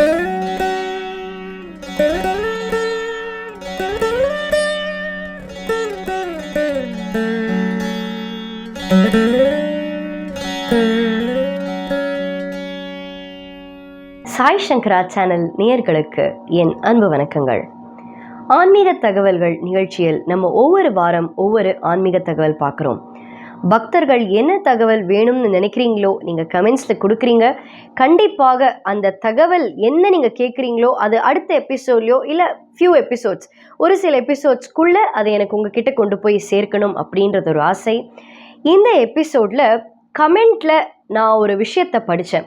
சாய் சங்கரா channel நேயர்களுக்கு என் அன்பு வணக்கங்கள். ஆன்மீக தகவல்கள் நிகழ்ச்சியில் நம்ம ஒவ்வொரு வாரம் ஒவ்வொரு ஆன்மீக தகவல் பார்க்குறோம். பக்தர்கள் என்ன தகவல் வேணும்னு நினைக்கிறீங்களோ நீங்கள் கமெண்ட்ஸில் கொடுக்குறீங்க. கண்டிப்பாக அந்த தகவல் என்ன நீங்கள் கேட்குறீங்களோ அது அடுத்த எபிசோட்லையோ இல்லை ஃபியூ எபிசோட்ஸ் ஒரு சில எபிசோட்ஸ்க்குள்ளே அதை எனக்கு உங்ககிட்ட கொண்டு போய் சேர்க்கணும் அப்படின்றது ஒரு ஆசை. இந்த எபிசோடில் கமெண்ட்டில் நான் ஒரு விஷயத்தை படித்தேன்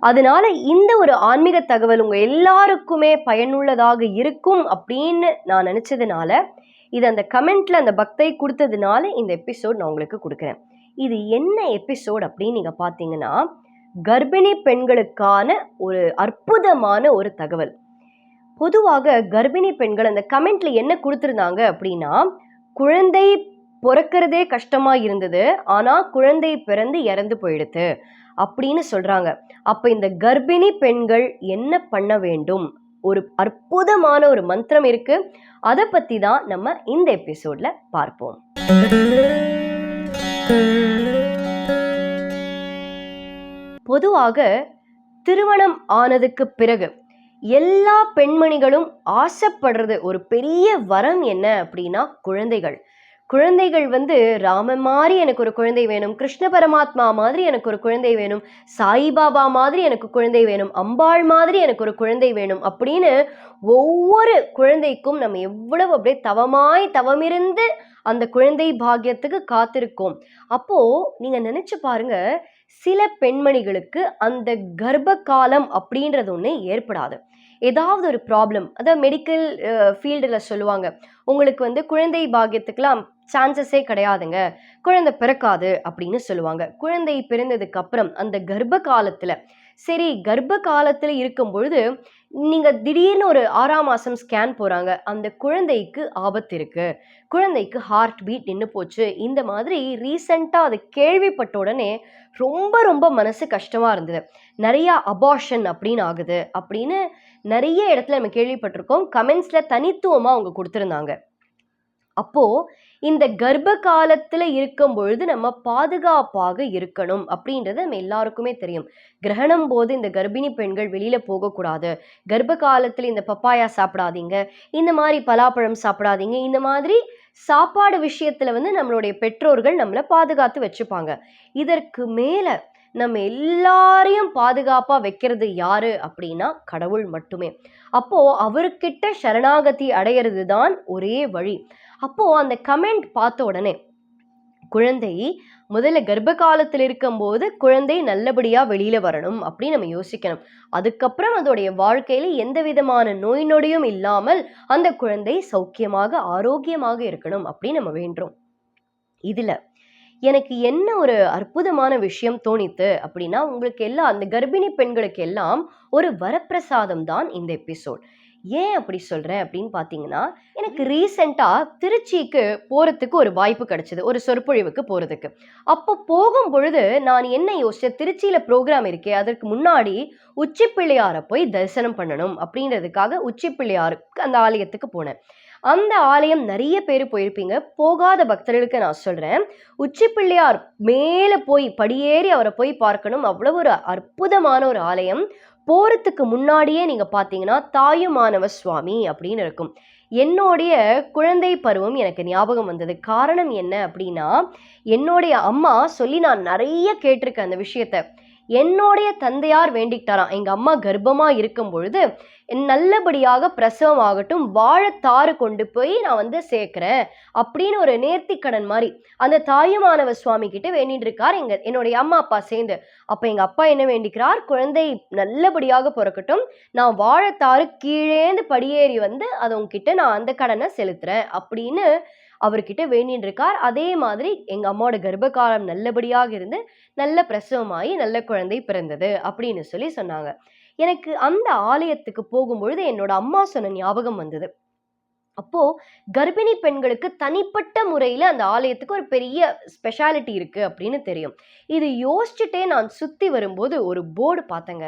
அதனால இந்த ஒரு ஆன்மீக தகவல் உங்கள் எல்லாருக்குமே பயனுள்ளதாக இருக்கும் அப்படின்னு நான் நினச்சதுனால இது அந்த கமெண்ட்ல அந்த பக்தை கொடுத்ததுனால இந்த எபிசோட் நான் உங்களுக்கு கொடுக்குறேன். இது என்ன எபிசோட் அப்படின்னு நீங்கள் பார்த்தீங்கன்னா கர்ப்பிணி பெண்களுக்கான ஒரு அற்புதமான ஒரு தகவல். பொதுவாக கர்ப்பிணி பெண்கள் அந்த கமெண்ட்ல என்ன கொடுத்துருந்தாங்க அப்படின்னா குழந்தை பிறக்கிறதே கஷ்டமா இருந்தது ஆனா குழந்தை பிறந்து இறந்து போயிடுது அப்படின்னு சொல்றாங்க. அப்ப இந்த கர்ப்பிணி பெண்கள் என்ன பண்ண வேண்டும்? ஒரு அற்புதமான ஒரு மந்திரம் இருக்கு. அதை பத்தி தான் நம்ம இந்த எபிசோட்ல பார்ப்போம். பொதுவாக திருமணம் ஆனதுக்கு பிறகு எல்லா பெண்மணிகளும் ஆசைப்படுறது ஒரு பெரிய வரம் என்ன அப்படின்னா குழந்தைகள். குழந்தைகள் வந்து ராமன் மாதிரி எனக்கு ஒரு குழந்தை வேணும் கிருஷ்ண பரமாத்மா மாதிரி எனக்கு ஒரு குழந்தை வேணும் சாய்பாபா மாதிரி எனக்கு குழந்தை வேணும் அம்பாள் மாதிரி எனக்கு ஒரு குழந்தை வேணும் அப்படின்னு ஒவ்வொரு குழந்தைக்கும் நம்ம எவ்வளவு அப்படியே தவமாய் தவமிருந்து அந்த குழந்தை பாக்கியத்துக்கு காத்திருக்கோம். அப்போ நீங்க நினைச்சு பாருங்க சில பெண்மணிகளுக்கு அந்த கர்ப்ப காலம் அப்படின்றது ஒன்று ஏற்படாது. ஏதாவது ஒரு ப்ராப்ளம் அதாவது மெடிக்கல் ஃபீல்டில் சொல்லுவாங்க உங்களுக்கு வந்து குழந்தை பாகியத்துக்கெலாம் சான்சஸே கிடையாதுங்க. குழந்தை பிறக்காது. அப்படின்னு சொல்லுவாங்க. குழந்தை பிறந்ததுக்கு அப்புறம் அந்த கர்ப்ப காலத்தில் சரி கர்ப்ப காலத்தில் இருக்கும் பொழுது நீங்கள் திடீர்னு ஒரு ஆறாம் மாதம் ஸ்கேன் போகிறாங்க அந்த குழந்தைக்கு ஆபத்து இருக்குது குழந்தைக்கு ஹார்ட் பீட் நின்று போச்சு. இந்த மாதிரி ரீசண்டாக அதை கேள்விப்பட்ட உடனே ரொம்ப ரொம்ப மனசு கஷ்டமாக இருந்தது. நிறையா அபார்ஷன் அப்படின்னு ஆகுது அப்படின்னு நிறைய இடத்துல நம்ம கேள்விப்பட்டிருக்கோம். கமெண்ட்ஸில் தனித்துவமாக அவங்க கொடுத்துருந்தாங்க. அப்போது இந்த கர்ப்ப காலத்தில் இருக்கும் பொழுது நம்ம பாதுகாப்பாக இருக்கணும் அப்படின்றது நம்ம எல்லாருக்குமே தெரியும். கிரகணம் போது இந்த கர்ப்பிணி பெண்கள் வெளியில் போகக்கூடாது. கர்ப்ப காலத்தில் இந்த பப்பாயா சாப்பிடாதீங்க. இந்த மாதிரி பலாப்பழம் சாப்பிடாதீங்க. இந்த மாதிரி சாப்பாடு விஷயத்தில் வந்து நம்மளுடைய பெற்றோர்கள் நம்மளை பாதுகாத்து வச்சுப்பாங்க. இதற்கு மேலே நம்ம எல்லாரையும் பாதுகாப்பாக வைக்கிறது யாரு அப்படின்னா கடவுள் மட்டுமே. அப்போ அவர்கிட்ட சரணாகதி அடையிறது தான் ஒரே வழி. அப்போ அந்த கமெண்ட் பார்த்த உடனே குழந்தை முதல்ல கர்ப்ப காலத்தில் இருக்கும்போது குழந்தை நல்லபடியாக வெளியில் வரணும் அப்படின்னு நம்ம யோசிக்கணும். அதுக்கப்புறம் அதோடைய வாழ்க்கையில் எந்த விதமான நோய் நொடியும் இல்லாமல் அந்த குழந்தை சௌக்கியமாக ஆரோக்கியமாக இருக்கணும் அப்படின்னு நம்ம வேண்டுறோம். இதில் எனக்கு என்ன ஒரு அற்புதமான விஷயம் தோணித்து அப்படின்னா உங்களுக்கு எல்லாம் அந்த கர்ப்பிணி பெண்களுக்கு எல்லாம் ஒரு வரப்பிரசாதம் தான் இந்த எபிசோட். ஏன் அப்படி சொல்கிறேன் அப்படின்னு பார்த்தீங்கன்னா எனக்கு ரீசெண்டாக திருச்சிக்கு போகிறதுக்கு ஒரு வாய்ப்பு கிடச்சிது ஒரு சொற்பொழிவுக்கு போகிறதுக்கு அப்போ போகும் பொழுது நான் என்ன யோசிச்சேன் திருச்சியில் ப்ரோக்ராம் இருக்கே அதற்கு முன்னாடி உச்சிப்பிள்ளையாரை போய் தரிசனம் பண்ணணும் அப்படின்றதுக்காக உச்சிப்பிள்ளையாருக்கு அந்த ஆலயத்துக்கு போனேன். அந்த ஆலயம் நிறைய பேர் போயிருப்பீங்க. போகாத பக்தர்களுக்கு நான் சொல்கிறேன் உச்சி பிள்ளையார் மேலே போய் படியேறி அவரை போய் பார்க்கணும். அவ்வளவு ஒரு அற்புதமான ஒரு ஆலயம். போகிறதுக்கு முன்னாடியே நீங்கள் பார்த்தீங்கன்னா தாயுமானவ சுவாமி அப்படின்னு இருக்கும். என்னுடைய குழந்தை பருவம் எனக்கு ஞாபகம் வந்தது. காரணம் என்ன அப்படின்னா என்னுடைய அம்மா சொல்லி நான் நிறைய கேட்டிருக்கேன் அந்த விஷயத்த. என்னுடைய தந்தையார் வேண்டிக்கிட்டாராம் எங்கள் அம்மா கர்ப்பமாக இருக்கும் பொழுது நல்லபடியாக பிரசவம் ஆகட்டும் வாழைத்தாறு கொண்டு போய் நான் வந்து சேர்க்குறேன் அப்படின்னு ஒரு நேர்த்திக்கடன் மாதிரி அந்த தாயுமானவ சுவாமி கிட்ட வேண்டிட்டு இருக்கார். எங்க என்னுடைய அம்மா அப்பா சேர்ந்து. அப்போ எங்கள் அப்பா என்ன வேண்டிக்கிறார்? குழந்தை நல்லபடியாக பிறக்கட்டும். நான் வாழைத்தாறு கீழேந்து படியேறி வந்து அதை உங்ககிட்ட நான் அந்த கடனை செலுத்துறேன் அப்படின்னு அவர்கிட்ட வேண்டின்னு இருக்கார். அதே மாதிரி எங்க அம்மாவோட கர்ப்ப காலம் நல்லபடியாக இருந்து நல்ல பிரசவமாகி நல்ல குழந்தை பிறந்தது அப்படின்னு சொல்லி சொன்னாங்க. எனக்கு அந்த ஆலயத்துக்கு போகும்பொழுது என்னோட அம்மா சொன்ன ஞாபகம் வந்தது. அப்போ கர்ப்பிணி பெண்களுக்கு தனிப்பட்ட முறையில் அந்த ஆலயத்துக்கு ஒரு பெரிய ஸ்பெஷாலிட்டி இருக்கு அப்படின்னு தெரியும். இது யோசிச்சுட்டே நான் சுத்தி வரும்போது ஒரு போர்டு பார்த்தேங்க.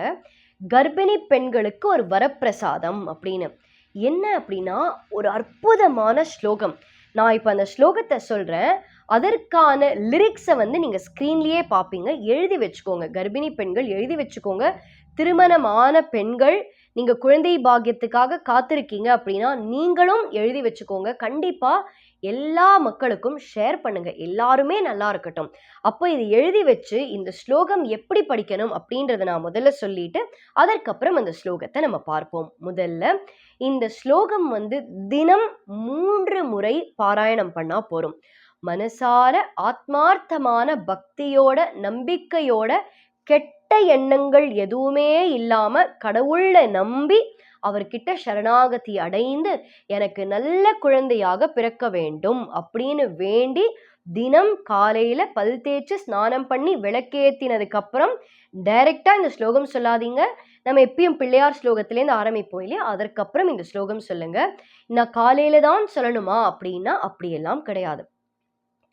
கர்ப்பிணி பெண்களுக்கு ஒரு வரப்பிரசாதம் அப்படின்னு. என்ன அப்படின்னா ஒரு அற்புதமான ஸ்லோகம். நான் இப்போ அந்த ஸ்லோகத்தை சொல்கிறேன் அதற்கான லிரிக்ஸை வந்து நீங்கள் ஸ்க்ரீன்லேயே பார்ப்பீங்க எழுதி வச்சுக்கோங்க. கர்ப்பிணி பெண்கள் எழுதி வச்சுக்கோங்க. திருமணமான பெண்கள் நீங்கள் குழந்தை பாக்கியத்துக்காக காத்திருக்கீங்க அப்படின்னா நீங்களும் எழுதி வச்சுக்கோங்க. கண்டிப்பாக எல்லா மக்களுக்கும் ஷேர் பண்ணுங்க. எல்லாருமே நல்லா இருக்கட்டும். அப்போ இது எழுதி வச்சு இந்த ஸ்லோகம் எப்படி படிக்கணும் அப்படின்றத நான் முதல்ல சொல்லிட்டு அதற்கப்புறம் அந்த ஸ்லோகத்தை நம்ம பார்ப்போம். முதல்ல இந்த ஸ்லோகம் வந்து தினம் மூன்று முறை பாராயணம் பண்ணா போறோம். மனசார ஆத்மார்த்தமான பக்தியோட நம்பிக்கையோட கெட்ட எண்ணங்கள் எதுவுமே இல்லாம கடவுள நம்பி அவர்கிட்ட சரணாகதி அடைந்து எனக்கு நல்ல குழந்தையாக பிறக்க வேண்டும் அப்படின்னு வேண்டி தினம் காலையில பல் தேய்ச்சி ஸ்நானம் பண்ணி விளக்கேத்தினதுக்கு அப்புறம் டைரக்டா இந்த ஸ்லோகம் சொல்லாதீங்க. நம்ம எப்பயும் பிள்ளையார் ஸ்லோகத்திலேருந்து ஆரம்பிப்போம் இல்லையா? அதற்கப்புறம் இந்த ஸ்லோகம் சொல்லுங்க. நான் காலையில தான் சொல்லணுமா அப்படின்னா அப்படியெல்லாம் கிடையாது.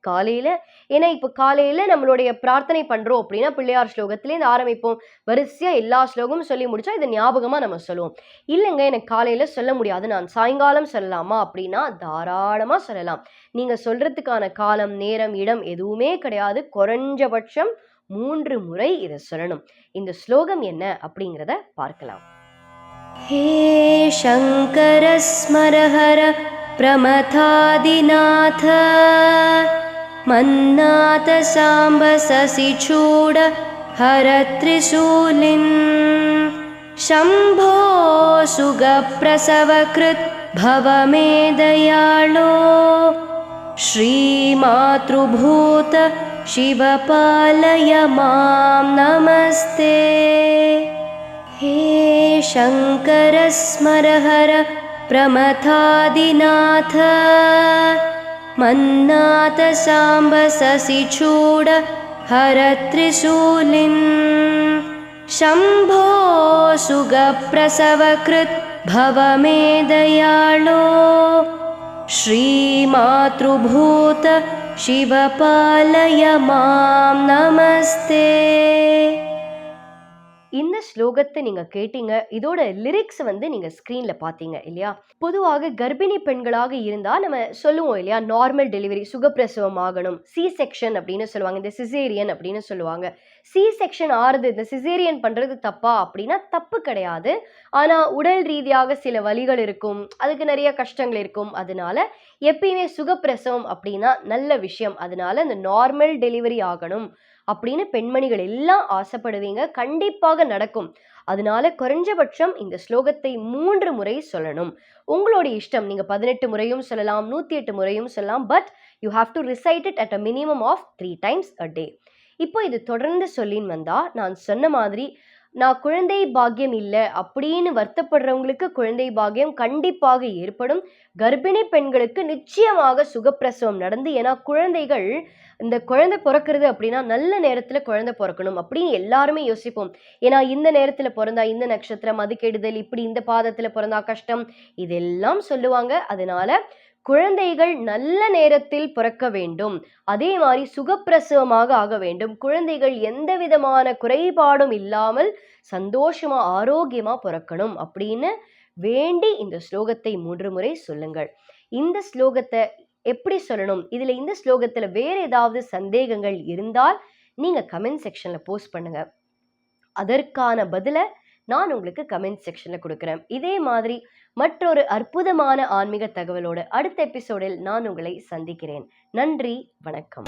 காலையில ஏன்னா இப்போ காலையில நம்மளுடைய பிரார்த்தனை பண்றோம் அப்படின்னா பிள்ளையார் ஸ்லோகத்திலேருந்து ஆரம்பிப்போம் வரிசையா எல்லா ஸ்லோகமும் சொல்லி முடிச்சா இது ஞாபகமா நம்ம சொல்லுவோம் இல்லைங்க எனக்கு காலையில சொல்ல முடியாது நான் சாயங்காலம் சொல்லலாமா அப்படின்னா தாராளமா சொல்லலாம் நீங்க சொல்றதுக்கான காலம் நேரம் இடம் எதுவுமே கிடையாது குறைஞ்சபட்சம் மூன்று முறை இதை சொல்லணும் இந்த ஸ்லோகம் என்ன அப்படிங்கிறத பார்க்கலாம் ஹே சங்கர ஸ்மரஹர प्रमथादिनाथ मन्नाथ साम्ब ससिचूड हरत्रिशूलिन्। शम्भो सुगप्रसवकृत् भव मे दयाळो। श्रीमातृभूत शिवपालय मां नमस्ते। हे शङ्कर स्मरहर प्रमथादिनाथ मन्नाथ हरत्रिशूलिन् शम्भो सुगप्रसवकृत् भव मे दयाळो। श्रीमातृभूत शिवपालय मां नमस्ते இந்த ஸ்லோகத்தை நீங்க கேட்டீங்க இதோட லிரிக்ஸ் வந்து நீங்க ஸ்க்ரீனில் பார்த்தீங்க இல்லையா? பொதுவாக கர்ப்பிணி பெண்களாக இருந்தா நம்ம சொல்லுவோம் இல்லையா? நார்மல் டெலிவரி சுகப்பிரசவம் ஆகணும் சி செக்ஷன் அப்படின்னு சொல்லுவாங்க இந்த சிசேரியன் அப்படின்னு சொல்லுவாங்க. சி செக்ஷன் ஆறுது இந்த சிசேரியன் பண்றது தப்பா அப்படின்னா தப்பு கிடையாது. ஆனா உடல் ரீதியாக சில வலிகள் இருக்கும் அதுக்கு நிறைய கஷ்டங்கள் இருக்கும். அதனால எப்பயுமே சுகப்பிரசவம் அப்படின்னா நல்ல விஷயம். அதனால இந்த நார்மல் டெலிவரி ஆகணும். அப்படின்னு பெண்மணிகள் எல்லாம் ஆசைப்படுவீங்க. கண்டிப்பாக நடக்கும். அதனால குறைஞ்சபட்சம் இந்த ஸ்லோகத்தை மூன்று முறை சொல்லணும். உங்களுடைய இஷ்டம் நீங்க பதினெட்டு முறையும் சொல்லலாம் நூத்தி எட்டு முறையும் சொல்லலாம் but you have to recite it at a minimum of three times a day இப்போ இது தொடர்ந்து சொல்லின்னு வந்தா நான் சொன்ன மாதிரி நான் குழந்தை பாக்கியம் இல்லை அப்படின்னு வருத்தப்படுறவங்களுக்கு குழந்தை பாக்கியம் கண்டிப்பாக ஏற்படும். கர்ப்பிணி பெண்களுக்கு நிச்சயமாக சுகப்பிரசவம் நடந்து ஏன்னா குழந்தைகள் இந்த குழந்தை பிறக்கிறது அப்படின்னா நல்ல நேரத்தில் குழந்தை பிறக்கணும் அப்படின்னு எல்லாருமே யோசிப்போம். ஏன்னா இந்த நேரத்தில் பிறந்தா இந்த நட்சத்திரம் அது கெடுதல் இப்படி இந்த பாதத்தில் பிறந்தா கஷ்டம் இதெல்லாம் சொல்லுவாங்க. அதனால குழந்தைகள் நல்ல நேரத்தில் பிறக்க வேண்டும். அதே மாதிரி சுகப்பிரசவமாக ஆக வேண்டும். குழந்தைகள் எந்த விதமான குறைபாடும் இல்லாமல் சந்தோஷமா ஆரோக்கியமா பிறக்கணும் அப்படின்னு வேண்டி இந்த ஸ்லோகத்தை மூன்று முறை சொல்லுங்கள். இந்த ஸ்லோகத்தை எப்படி சொல்லணும்? இதில் இந்த ஸ்லோகத்தில் வேற ஏதாவது சந்தேகங்கள் இருந்தால் நீங்கள் கமெண்ட் செக்ஷனில் போஸ்ட் பண்ணுங்க. அதற்கான பதிலை நான் உங்களுக்கு கமெண்ட் செக்ஷன்ல கொடுக்குறேன். இதே மாதிரி மற்றொரு அற்புதமான ஆன்மீக தகவலோடு அடுத்த எபிசோடில் நான் உங்களை சந்திக்கிறேன். நன்றி வணக்கம்.